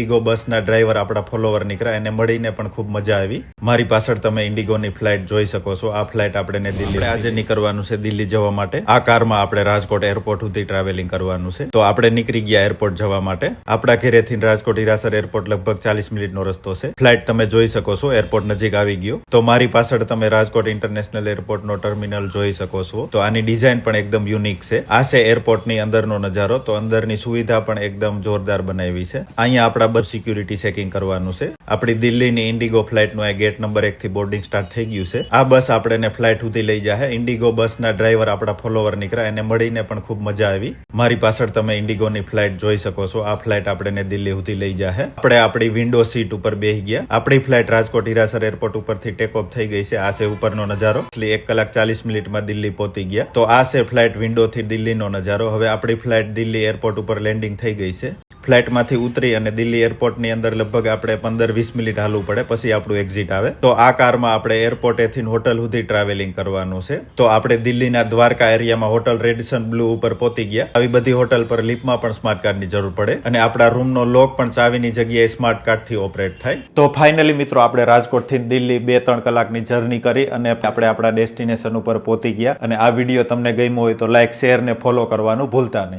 Indigo બસના driver આપણા follower નીકળ્યા એને મળીને પણ ખૂબ મજા આવી. મારી પાછળ તમે ઇન્ડિગોની ફ્લાઇટ જોઈ શકો છો. આ ફ્લાઇટ આપણે દિલ્હી આજે નીકળવાનું છે દિલ્હી જવા માટે. આ કારમાં આપણે રાજકોટ એરપોર્ટ સુધી ટ્રાવેલિંગ કરવાનું છે. તો આપણે નીકળી ગયા એરપોર્ટ જવા માટે. આપણા ઘેરેથી રાજકોટ હિરાસર એરપોર્ટ લગભગ ચાલીસ મિનિટનો રસ્તો છે. ફ્લાઇટ તમે જોઈ શકો છો. એરપોર્ટ નજીક આવી ગયો. તો મારી પાછળ તમે રાજકોટ ઇન્ટરનેશનલ એરપોર્ટનો ટર્મિનલ જોઈ શકો છો. તો આની ડિઝાઇન પણ એકદમ યુનિક છે. આ છે એરપોર્ટની અંદરનો નજારો. તો અંદરની સુવિધા પણ એકદમ જોરદાર બનાવી છે. અહીંયા આપણા બસ સિક્યુરિટી ચેકિંગ કરવાનું છે. આપણી દિલ્હીની ઇન્ડિગો ફ્લાઇટનું આ ગેટ નંબર એક થી બોર્ડિંગ સ્ટાર્ટ થઈ ગયું છે. આ બસ આપણે ફ્લાઇટ સુધી લઈ જાય ઇન્ડિગો બસના ડ્રાઈવર આપણા ફોલોવર નીકળ્યા. એને મળીને પણ ખૂબ મજા આવી. મારી પાછળ તમે ઇન્ડિગોની ફ્લાઇટ જોઈ શકો છો. આ ફ્લાઇટ આપણે દિલ્હી સુધી લઈ જાય આપણે આપણી વિન્ડો સીટ ઉપર બેસી ગયા. આપણી ફ્લાઇટ રાજકોટ હિરાસર એરપોર્ટ ઉપરથી ટેક ઓફ થઈ ગઈ છે. આ છે ઉપરનો નજારો. એટલે એક કલાક ચાલીસ મિનિટમાં દિલ્હી પહોંચી ગયા. તો આ છે ફ્લાઇટ વિન્ડોથી દિલ્હીનો નજારો. હવે આપણી ફ્લાઇટ દિલ્હી એરપોર્ટ ઉપર લેન્ડિંગ થઈ ગઈ છે. ફ્લાઇટમાંથી ઉતરી અને દિલ્હી એરપોર્ટની અંદર લગભગ આપણે પંદર વીસ મિનિટ હાલવું પડે, પછી આપણું એક્ઝિટ આવે. તો આ કારમાં આપણે એરપોર્ટેથી હોટલ સુધી ટ્રાવેલિંગ કરવાનું છે. તો આપણે દિલ્હીના દ્વારકા એરિયામાં હોટલ રેડિસન બ્લુ ઉપર પહોંચી ગયા. આવી બધી હોટલ પર લિફ્ટમાં પણ સ્માર્ટ કાર્ડની જરૂર પડે અને આપણા રૂમનો લોક પણ ચાવીની જગ્યાએ સ્માર્ટ કાર્ડથી ઓપરેટ થાય. તો ફાઇનલી મિત્રો, આપણે રાજકોટથી દિલ્હી બે ત્રણ કલાકની જર્ની કરી અને આપણે આપણા ડેસ્ટિનેશન ઉપર પહોંચી ગયા. અને આ વીડિયો તમને ગમ્યો હોય તો લાઈક શેર ને ફોલો કરવાનું ભૂલતા નહીં.